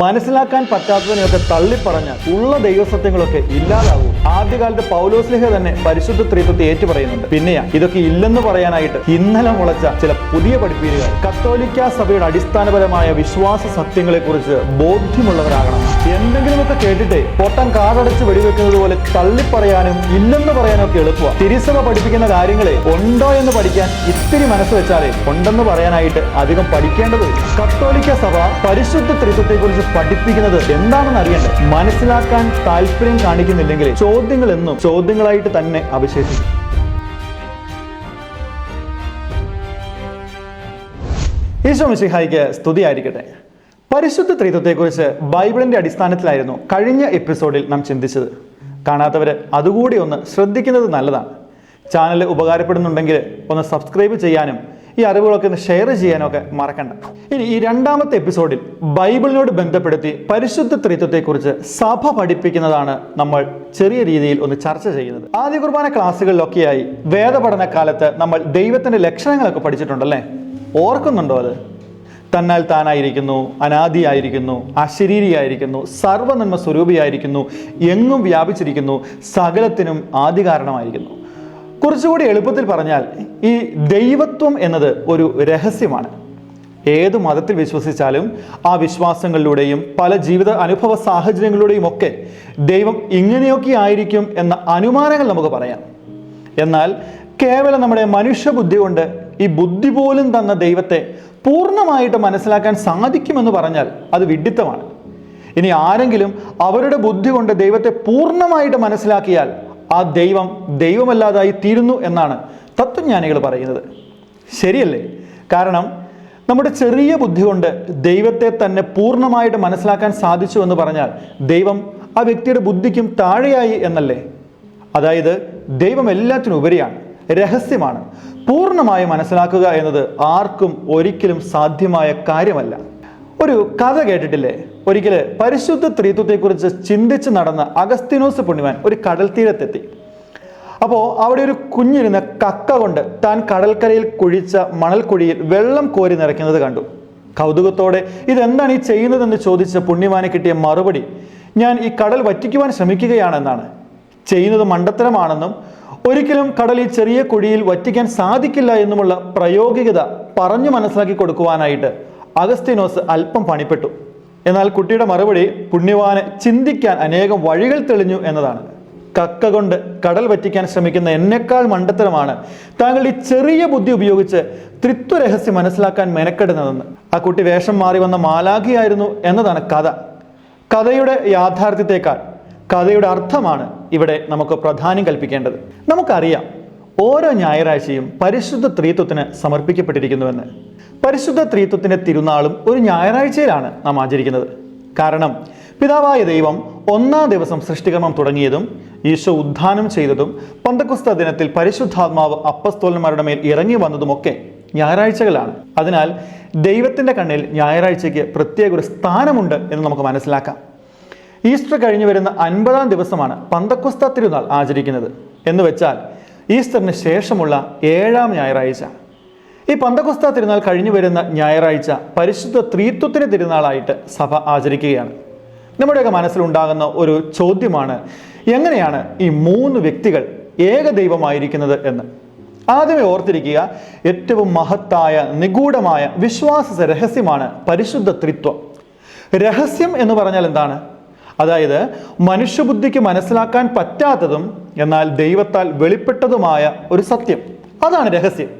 മനസ്സിലാക്കാൻ പറ്റാത്തതിനെയൊക്കെ തള്ളിപ്പറഞ്ഞ ഉള്ള ദൈവസത്യങ്ങളൊക്കെ ഇല്ലാതാവും. ആദ്യകാലത്ത് പൗലോസ്ലിഹ തന്നെ പരിശുദ്ധ ത്രിത്വത്തെ ഏറ്റുപറയുന്നുണ്ട്. പിന്നെയാ ഇതൊക്കെ ഇല്ലെന്ന് പറയാനായിട്ട് ഇന്നലെ മുളച്ച ചില പുതിയ പഠിപ്പീരുകൾ. കത്തോലിക്ക സഭയുടെ അടിസ്ഥാനപരമായ വിശ്വാസ സത്യങ്ങളെ കുറിച്ച് ബോധ്യമുള്ളവരാകണം. എന്തെങ്കിലുമൊക്കെ കേട്ടിട്ടേ പൊട്ടം കാതടച്ച് വെടിവെക്കുന്നത് പോലെ തള്ളിപ്പറയാനും ഇല്ലെന്ന് പറയാനും ഒക്കെ എളുപ്പമാണ് തിരിസഭ പഠിപ്പിക്കുന്ന കാര്യങ്ങളെ ഉണ്ടോ എന്ന് പഠിക്കാൻ ഇത്തിരി മനസ്സ് വെച്ചാലേ ഉണ്ടെന്ന് പറയാനായിട്ട് അധികം പഠിക്കേണ്ടത് കത്തോലിക്ക സഭ പരിശുദ്ധ ത്രിത്വത്തെ പഠിപ്പിക്കുന്നത് എന്താണെന്ന് അറിയണ്ടേ. മനസ്സിലാക്കാൻ താല്പര്യം കാണിക്കുന്നില്ലെങ്കിൽ ചോദ്യങ്ങൾ എന്നും ചോദ്യങ്ങളായിട്ട് തന്നെ അവശേഷിക്കും. ഈശോ മിശിഹായിക്ക് സ്തുതിയായിരിക്കട്ടെ. പരിശുദ്ധ ത്രിത്വത്തെക്കുറിച്ച് ബൈബിളിന്റെ അടിസ്ഥാനത്തിലായിരുന്നു കഴിഞ്ഞ എപ്പിസോഡിൽ നാം ചിന്തിച്ചത്. കാണാത്തവര് അതുകൂടി ഒന്ന് ശ്രദ്ധിക്കുന്നത് നല്ലതാണ്. ചാനൽ ഉപകാരപ്പെടുന്നുണ്ടെങ്കിൽ ഒന്ന് സബ്സ്ക്രൈബ് ചെയ്യാനും ഈ അറിവുകളൊക്കെ ഷെയർ ചെയ്യാനൊക്കെ മറക്കണ്ട. ഇനി ഈ രണ്ടാമത്തെ എപ്പിസോഡിൽ ബൈബിളിനോട് ബന്ധപ്പെടുത്തി പരിശുദ്ധ ത്രിത്വത്തെക്കുറിച്ച് സഭ പഠിപ്പിക്കുന്നതാണ് നമ്മൾ ചെറിയ രീതിയിൽ ഒന്ന് ചർച്ച ചെയ്യുന്നത്. ആദ്യ കുർബാന ക്ലാസ്സുകളിലൊക്കെയായി വേദപഠന കാലത്ത് നമ്മൾ ദൈവത്തിന്റെ ലക്ഷണങ്ങളൊക്കെ പഠിച്ചിട്ടുണ്ടല്ലേ? ഓർക്കുന്നുണ്ടോ അത്? തന്നാൽ താനായിരിക്കുന്നു അനാദിയായിരിക്കുന്നു അശരീരിയായിരിക്കുന്നു സർവനന്മ സ്വരൂപിയായിരിക്കുന്നു എങ്ങും വ്യാപിച്ചിരിക്കുന്നു സകലത്തിനും ആദികാരണമായിരിക്കുന്നു കുറച്ചുകൂടി എളുപ്പത്തിൽ പറഞ്ഞാൽ ഈ ദൈവത്വം എന്നത് ഒരു രഹസ്യമാണ്. ഏത് മതത്തിൽ വിശ്വസിച്ചാലും ആ വിശ്വാസങ്ങളിലൂടെയും പല ജീവിത അനുഭവ സാഹചര്യങ്ങളിലൂടെയും ഒക്കെ ദൈവം ഇങ്ങനെയൊക്കെ ആയിരിക്കും എന്ന അനുമാനങ്ങൾ നമുക്ക് പറയാം. എന്നാൽ കേവലം നമ്മുടെ മനുഷ്യബുദ്ധി കൊണ്ട് ഈ ബുദ്ധി പോലും തന്ന ദൈവത്തെ പൂർണമായിട്ട് മനസ്സിലാക്കാൻ സാധിക്കുമെന്ന് പറഞ്ഞാൽ അത് വിഡിത്തമാണ് ഇനി ആരെങ്കിലും അവരുടെ ബുദ്ധി കൊണ്ട് ദൈവത്തെ പൂർണമായിട്ട് മനസ്സിലാക്കിയാൽ ആ ദൈവം ദൈവമല്ലാതായി തീരുന്നു എന്നാണ് തത്വജ്ഞാനികൾ പറയുന്നത്. ശരിയല്ലേ? കാരണം നമ്മുടെ ചെറിയ ബുദ്ധി കൊണ്ട് ദൈവത്തെ തന്നെ പൂർണമായിട്ട് മനസ്സിലാക്കാൻ സാധിച്ചു എന്ന് പറഞ്ഞാൽ ദൈവം ആ വ്യക്തിയുടെ ബുദ്ധിക്കും താഴെയായി എന്നല്ലേ? അതായത് ദൈവം എല്ലാത്തിനും ഉപരിയാണ് രഹസ്യമാണ്. പൂർണമായി മനസ്സിലാക്കുക എന്നത് ആർക്കും ഒരിക്കലും സാധ്യമായ കാര്യമല്ല. ഒരു കഥ കേട്ടിട്ടില്ലേ? ഒരിക്കൽ പരിശുദ്ധ ത്രിത്വത്തെക്കുറിച്ച് ചിന്തിച്ച് നടന്ന അഗസ്തിനോസ് പുണ്യവാൻ ഒരു കടൽ തീരത്തെത്തി അപ്പോൾ അവിടെ ഒരു കുഞ്ഞിരുന്ന കക്ക കൊണ്ട് താൻ കടൽക്കരയിൽ കുഴിച്ച മണൽക്കുഴിയിൽ വെള്ളം കോരി നിറയ്ക്കുന്നത് കണ്ടു. കൗതുകത്തോടെ ഇതെന്താണ് ഈ ചെയ്യുന്നതെന്ന് ചോദിച്ച പുണ്യവാനെ കിട്ടിയ മറുപടി ഞാൻ ഈ കടൽ വറ്റിക്കുവാൻ ശ്രമിക്കുകയാണെന്നാണ്. ചെയ്യുന്നത് മണ്ടത്തരമാണെന്നും ഒരിക്കലും കടൽ ഈ ചെറിയ കുഴിയിൽ വറ്റിക്കാൻ സാധിക്കില്ല എന്നുമുള്ള പ്രായോഗികത പറഞ്ഞു മനസ്സിലാക്കി കൊടുക്കുവാനായിട്ട് അഗസ്തിനോസ് അല്പം പണിപ്പെട്ടു. എന്നാൽ കുട്ടിയുടെ മറുപടി പുണ്യവാന് ചിന്തിക്കാൻ അനേകം വഴികൾ തെളിഞ്ഞു എന്നതാണ്. കക്ക കൊണ്ട് കടൽ വറ്റിക്കാൻ ശ്രമിക്കുന്ന എന്നെക്കാൾ മണ്ടത്തരമാണ് താങ്കൾ ഈ ചെറിയ ബുദ്ധി ഉപയോഗിച്ച് ത്രിത്വരഹസ്യം മനസ്സിലാക്കാൻ മെനക്കെടുന്നതെന്ന്. ആ കുട്ടി വേഷം മാറി വന്ന മാലാഖിയായിരുന്നു എന്നതാണ് കഥ. കഥയുടെ യാഥാർത്ഥ്യത്തെക്കാൾ കഥയുടെ അർത്ഥമാണ് ഇവിടെ നമുക്ക് പ്രാധാന്യം കൽപ്പിക്കേണ്ടത്. നമുക്കറിയാം ഓരോ ഞായറാഴ്ചയും പരിശുദ്ധ ത്രീത്വത്തിന് സമർപ്പിക്കപ്പെട്ടിരിക്കുന്നുവെന്ന്. പരിശുദ്ധ ത്രീത്വത്തിന്റെ തിരുനാളും ഒരു ഞായറാഴ്ചയിലാണ് നാം ആചരിക്കുന്നത്. കാരണം പിതാവായ ദൈവം ഒന്നാം ദിവസം സൃഷ്ടികർമ്മം തുടങ്ങിയതും ഈശോ ഉദ്ധാനം ചെയ്തതും പന്തക്കുസ്ത ദിനത്തിൽ പരിശുദ്ധാത്മാവ് അപ്പസ്തോലന്മാരുടെ മേൽ ഇറങ്ങി വന്നതുമൊക്കെ ഞായറാഴ്ചകളാണ്. അതിനാൽ ദൈവത്തിന്റെ കണ്ണിൽ ഞായറാഴ്ചയ്ക്ക് പ്രത്യേക ഒരു സ്ഥാനമുണ്ട് എന്ന് നമുക്ക് മനസ്സിലാക്കാം. ഈസ്റ്റർ കഴിഞ്ഞു വരുന്ന അൻപതാം ദിവസമാണ് പന്തക്കുസ്ത തിരുനാൾ ആചരിക്കുന്നത്. എന്ന് വെച്ചാൽ ഈസ്റ്ററിന് ശേഷമുള്ള ഏഴാം ഞായറാഴ്ച. ഈ പന്തകുസ്ത തിരുനാൾ കഴിഞ്ഞു വരുന്ന ഞായറാഴ്ച പരിശുദ്ധ ത്രീത്വത്തിന് തിരുനാളായിട്ട് സഭ ആചരിക്കുകയാണ്. നമ്മുടെയൊക്കെ മനസ്സിലുണ്ടാകുന്ന ഒരു ചോദ്യമാണ് എങ്ങനെയാണ് ഈ മൂന്ന് വ്യക്തികൾ ഏകദൈവമായിരിക്കുന്നത് എന്ന്? ആദ്യമേ ഓർത്തിരിക്കുക ഏറ്റവും മഹത്തായ നിഗൂഢമായ വിശ്വാസ രഹസ്യമാണ് പരിശുദ്ധ ത്രിത്വം. രഹസ്യം എന്ന് പറഞ്ഞാൽ എന്താണ്? അതായത് മനുഷ്യബുദ്ധിക്ക് മനസ്സിലാക്കാൻ പറ്റാത്തതും എന്നാൽ ദൈവത്താൽ വെളിപ്പെട്ടതുമായ ഒരു സത്യം. അതാണ് രഹസ്യം.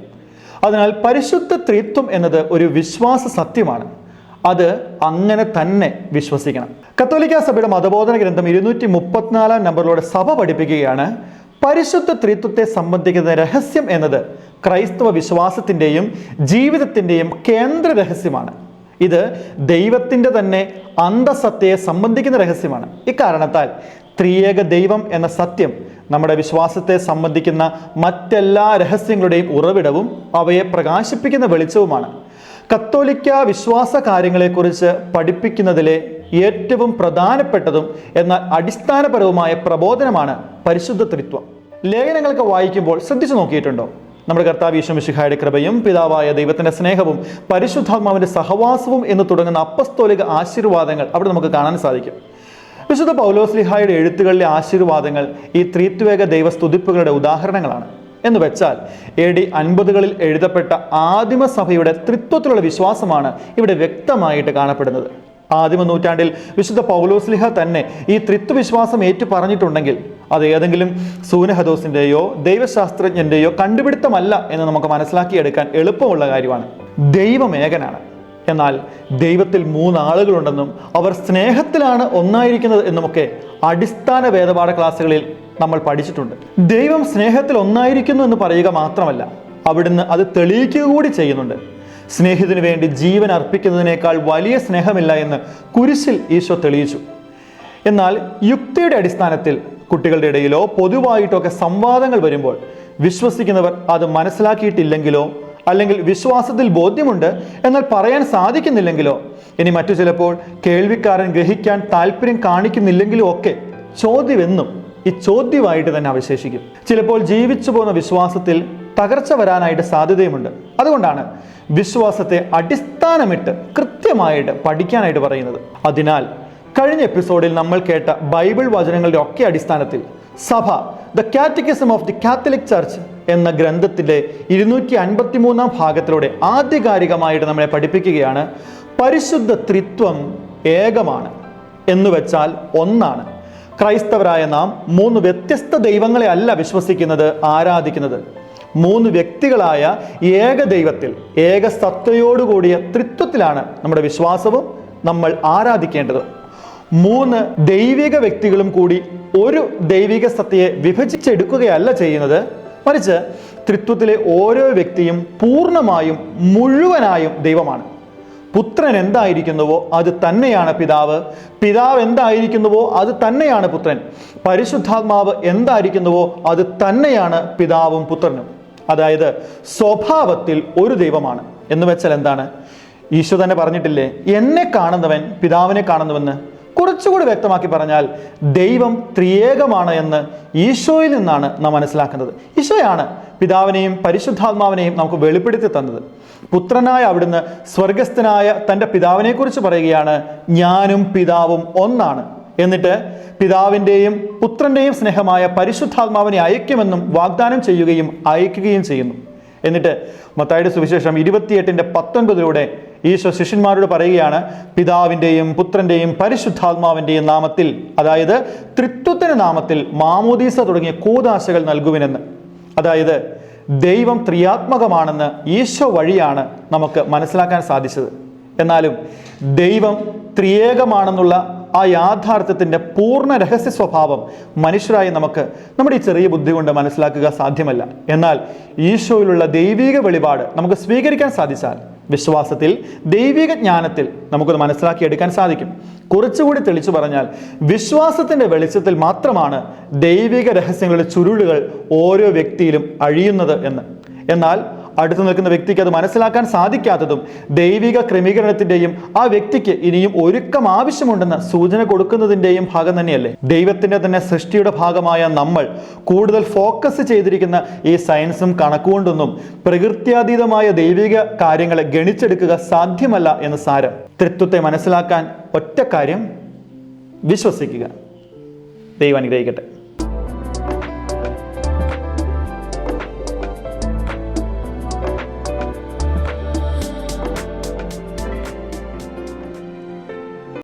അതിനാൽ പരിശുദ്ധ ത്രിത്വം എന്നത് ഒരു വിശ്വാസ സത്യമാണ്. അത് അങ്ങനെ തന്നെ വിശ്വസിക്കണം. കത്തോലിക്ക സഭയുടെ മതബോധന ഗ്രന്ഥം ഇരുന്നൂറ്റി മുപ്പത്തിനാലാം നമ്പറിലൂടെ സഭ പഠിപ്പിക്കുകയാണ് പരിശുദ്ധ ത്രിത്വത്തെ സംബന്ധിക്കുന്ന രഹസ്യം എന്നത് ക്രൈസ്തവ വിശ്വാസത്തിന്റെയും ജീവിതത്തിന്റെയും കേന്ദ്ര രഹസ്യമാണ്. ഇത് ദൈവത്തിന്റെ തന്നെ അന്തസത്തയെ സംബന്ധിക്കുന്ന രഹസ്യമാണ്. ഇക്കാരണത്താൽ ത്രിയേക ദൈവം എന്ന സത്യം നമ്മുടെ വിശ്വാസത്തെ സംബന്ധിക്കുന്ന മറ്റെല്ലാ രഹസ്യങ്ങളുടെയും ഉറവിടവും അവയെ പ്രകാശിപ്പിക്കുന്ന വെളിച്ചവുമാണ്. കത്തോലിക്ക വിശ്വാസ കാര്യങ്ങളെക്കുറിച്ച് പഠിപ്പിക്കുന്നതിലെ ഏറ്റവും പ്രധാനപ്പെട്ടതും എന്നാൽ അടിസ്ഥാനപരവുമായ പ്രബോധനമാണ് പരിശുദ്ധ ത്രിത്വം. ലേഖനങ്ങളൊക്കെ വായിക്കുമ്പോൾ ശ്രദ്ധിച്ചു നോക്കിയിട്ടുണ്ടോ? നമ്മുടെ കർത്താവ് ഈശ്വമിശിഹായുടെ കൃപയും പിതാവായ ദൈവത്തിന്റെ സ്നേഹവും പരിശുദ്ധാത്മാവിന്റെ സഹവാസവും എന്ന് തുടങ്ങുന്ന അപ്പസ്തോലിക ആശീർവാദങ്ങൾ അവിടെ നമുക്ക് കാണാൻ സാധിക്കും. വിശുദ്ധ പൗലോസ്ലിഹായുടെ എഴുത്തുകളിലെ ആശീർവാദങ്ങൾ ഈ ത്രിത്വേക ദൈവസ്തുതിപ്പുകളുടെ ഉദാഹരണങ്ങളാണ്. എന്ന് വെച്ചാൽ എ ഡി അൻപതുകളിൽ എഴുതപ്പെട്ട ആദിമസഭയുടെ ത്രിത്വത്തിലുള്ള വിശ്വാസമാണ് ഇവിടെ വ്യക്തമായിട്ട് കാണപ്പെടുന്നത്. ആദിമ നൂറ്റാണ്ടിൽ വിശുദ്ധ പൗലോസ്ലിഹ തന്നെ ഈ ത്രിത്വവിശ്വാസം ഏറ്റു പറഞ്ഞിട്ടുണ്ടെങ്കിൽ അത് ഏതെങ്കിലും സൂനഹദോസിന്റെയോ ദൈവശാസ്ത്രജ്ഞന്റെയോ കണ്ടുപിടുത്തമല്ല എന്ന് നമുക്ക് മനസ്സിലാക്കിയെടുക്കാൻ എളുപ്പമുള്ള കാര്യമാണ്. ദൈവമേകനാണ് എന്നാൽ ദൈവത്തിൽ മൂന്നാളുകളുണ്ടെന്നും അവർ സ്നേഹത്തിലാണ് ഒന്നായിരിക്കുന്നത് എന്നുമൊക്കെ അടിസ്ഥാന വേദപാഠ ക്ലാസ്സുകളിൽ നമ്മൾ പഠിച്ചിട്ടുണ്ട്. ദൈവം സ്നേഹത്തിൽ ഒന്നായിരിക്കുന്നു എന്ന് പറയുക മാത്രമല്ല അവിടുന്ന് അത് തെളിയിക്കുക കൂടി ചെയ്യുന്നുണ്ട്. സ്നേഹത്തിന് വേണ്ടി ജീവൻ അർപ്പിക്കുന്നതിനേക്കാൾ വലിയ സ്നേഹമില്ല എന്ന് കുരിശിൽ ഈശോ തെളിയിച്ചു. എന്നാൽ യുക്തിയുടെ അടിസ്ഥാനത്തിൽ കുട്ടികളുടെ ഇടയിലോ പൊതുവായിട്ടൊക്കെ സംവാദങ്ങൾ വരുമ്പോൾ വിശ്വസിക്കുന്നവർ അത് മനസ്സിലാക്കിയിട്ടില്ലെങ്കിലോ അല്ലെങ്കിൽ വിശ്വാസത്തിൽ ബോധ്യമുണ്ട് എന്നാൽ പറയാൻ സാധിക്കുന്നില്ലെങ്കിലോ? ഇനി മറ്റു ചിലപ്പോൾ കേൾവിക്കാരൻ ഗ്രഹിക്കാൻ താല്പര്യം കാണിക്കുന്നില്ലെങ്കിലോ ഒക്കെ ചോദ്യമെന്നും ഈ ചോദ്യമായിട്ട് തന്നെ അവശേഷിക്കും. ചിലപ്പോൾ ജീവിച്ചു പോകുന്ന വിശ്വാസത്തിൽ തകർച്ച വരാനായിട്ട് സാധ്യതയുമുണ്ട്. അതുകൊണ്ടാണ് വിശ്വാസത്തെ അടിസ്ഥാനമിട്ട് കൃത്യമായിട്ട് പഠിക്കാനായിട്ട് പറയുന്നത്. അതിനാൽ കഴിഞ്ഞ എപ്പിസോഡിൽ നമ്മൾ കേട്ട ബൈബിൾ വചനങ്ങളുടെ ഒക്കെ അടിസ്ഥാനത്തിൽ സഭ the catechism of the Catholic Church എന്ന ഗ്രന്ഥത്തിന്റെ ഇരുന്നൂറ്റി അൻപത്തി മൂന്നാം ഭാഗത്തിലൂടെ ആധികാരികമായിട്ട് നമ്മളെ പഠിപ്പിക്കുകയാണ് പരിശുദ്ധ ത്രിത്വം ഏകമാണ് എന്ന് വെച്ചാൽ ഒന്നാണ്. ക്രൈസ്തവരായ നാം മൂന്ന് വ്യത്യസ്ത ദൈവങ്ങളെ അല്ല വിശ്വസിക്കുന്നത് ആരാധിക്കുന്നത്. മൂന്ന് വ്യക്തികളായ ഏക ദൈവത്തിൽ ഏക സത്തയോടുകൂടിയ ത്രിത്വത്തിലാണ് നമ്മുടെ വിശ്വാസവും നമ്മൾ ആരാധിക്കേണ്ടത്. മൂന്ന് ദൈവിക വ്യക്തികളും കൂടി ഒരു ദൈവിക സത്യയെ വിഭജിച്ചെടുക്കുകയല്ല ചെയ്യുന്നത്. മറിച്ച് ത്രിത്വത്തിലെ ഓരോ വ്യക്തിയും പൂർണമായും മുഴുവനായും ദൈവമാണ്. പുത്രൻ എന്തായിരിക്കുന്നുവോ അത് തന്നെയാണ് പിതാവ്. പിതാവ് എന്തായിരിക്കുന്നുവോ അത് തന്നെയാണ് പുത്രൻ. പരിശുദ്ധാത്മാവ് എന്തായിരിക്കുന്നുവോ അത് തന്നെയാണ് പിതാവും പുത്രനും. അതായത് സ്വഭാവത്തിൽ ഒരു ദൈവമാണ്. എന്ന് വെച്ചാൽ എന്താണ്? ഈശോ തന്നെ പറഞ്ഞിട്ടില്ലേ എന്നെ കാണുന്നവൻ പിതാവിനെ കാണുന്നുവെന്ന്. കുറച്ചുകൂടി വ്യക്തമാക്കി പറഞ്ഞാൽ ദൈവം ത്രിയേകമാണ് എന്ന് ഈശോയിൽ നിന്നാണ് നാം മനസ്സിലാക്കുന്നത്. ഈശോയാണ് പിതാവിനെയും പരിശുദ്ധാത്മാവിനെയും നമുക്ക് വെളിപ്പെടുത്തി തന്നത്. പുത്രനായ അവിടുന്ന് സ്വർഗസ്ഥനായ തന്റെ പിതാവിനെക്കുറിച്ച് പറയുകയാണ് ഞാനും പിതാവും ഒന്നാണ്. എന്നിട്ട് പിതാവിന്റെയും പുത്രന്റെയും സ്നേഹമായ പരിശുദ്ധാത്മാവിനെ അയക്കുമെന്നും വാഗ്ദാനം ചെയ്യുകയും അയക്കുകയും ചെയ്യുന്നു. എന്നിട്ട് മത്തായുടെ സുവിശേഷം ഇരുപത്തിയെട്ടിന്റെ പത്തൊൻപതിലൂടെ ഈശോ ശിഷ്യന്മാരോട് പറയുകയാണ് പിതാവിന്റെയും പുത്രന്റെയും പരിശുദ്ധാത്മാവിന്റെയും നാമത്തിൽ അതായത് ത്രിത്വത്തിന് നാമത്തിൽ മാമോദീസ തുടങ്ങിയ കൂതാശകൾ നൽകുവിനെന്ന്. അതായത് ദൈവം ത്രിയാത്മകമാണെന്ന് ഈശോ വഴിയാണ് നമുക്ക് മനസ്സിലാക്കാൻ സാധിച്ചത്. എന്നാലും ദൈവം ത്രിയേകമാണെന്നുള്ള ആ യാഥാർത്ഥ്യത്തിന്റെ പൂർണ രഹസ്യ സ്വഭാവം മനുഷ്യരായി നമുക്ക് നമ്മുടെ ഈ ചെറിയ ബുദ്ധി കൊണ്ട് മനസ്സിലാക്കുക സാധ്യമല്ല. എന്നാൽ ഈശോയിലുള്ള ദൈവിക വെളിപാട് നമുക്ക് സ്വീകരിക്കാൻ സാധിച്ചാൽ വിശ്വാസത്തിൽ ദൈവിക ജ്ഞാനത്തിൽ നമുക്കത് മനസ്സിലാക്കിയെടുക്കാൻ സാധിക്കും. കുറച്ചുകൂടി തെളിച്ചു പറഞ്ഞാൽ വിശ്വാസത്തിന്റെ വെളിച്ചത്തിൽ മാത്രമാണ് ദൈവിക രഹസ്യങ്ങളുടെ ചുരുളുകൾ ഓരോ വ്യക്തിയിലും അഴിയുന്നത് എന്ന്. എന്നാൽ അടുത്ത് നിൽക്കുന്ന വ്യക്തിക്ക് അത് മനസ്സിലാക്കാൻ സാധിക്കാത്തതും ദൈവിക ക്രമീകരണത്തിന്റെയും ആ വ്യക്തിക്ക് ഇനിയും ഒരുക്കം ആവശ്യമുണ്ടെന്ന സൂചന കൊടുക്കുന്നതിന്റെയും ഭാഗം തന്നെയല്ലേ? ദൈവത്തിന്റെ തന്നെ സൃഷ്ടിയുടെ ഭാഗമായ നമ്മൾ കൂടുതൽ ഫോക്കസ് ചെയ്തിരിക്കുന്ന ഈ സയൻസും കണക്കുകൊണ്ടൊന്നും പ്രകൃത്യാതീതമായ ദൈവിക കാര്യങ്ങളെ ഗണിച്ചെടുക്കുക സാധ്യമല്ല എന്ന് സാരം. തൃത്വത്തെ മനസ്സിലാക്കാൻ ഒറ്റ കാര്യം വിശ്വസിക്കുക. ദൈവം അനുഗ്രഹിക്കട്ടെ.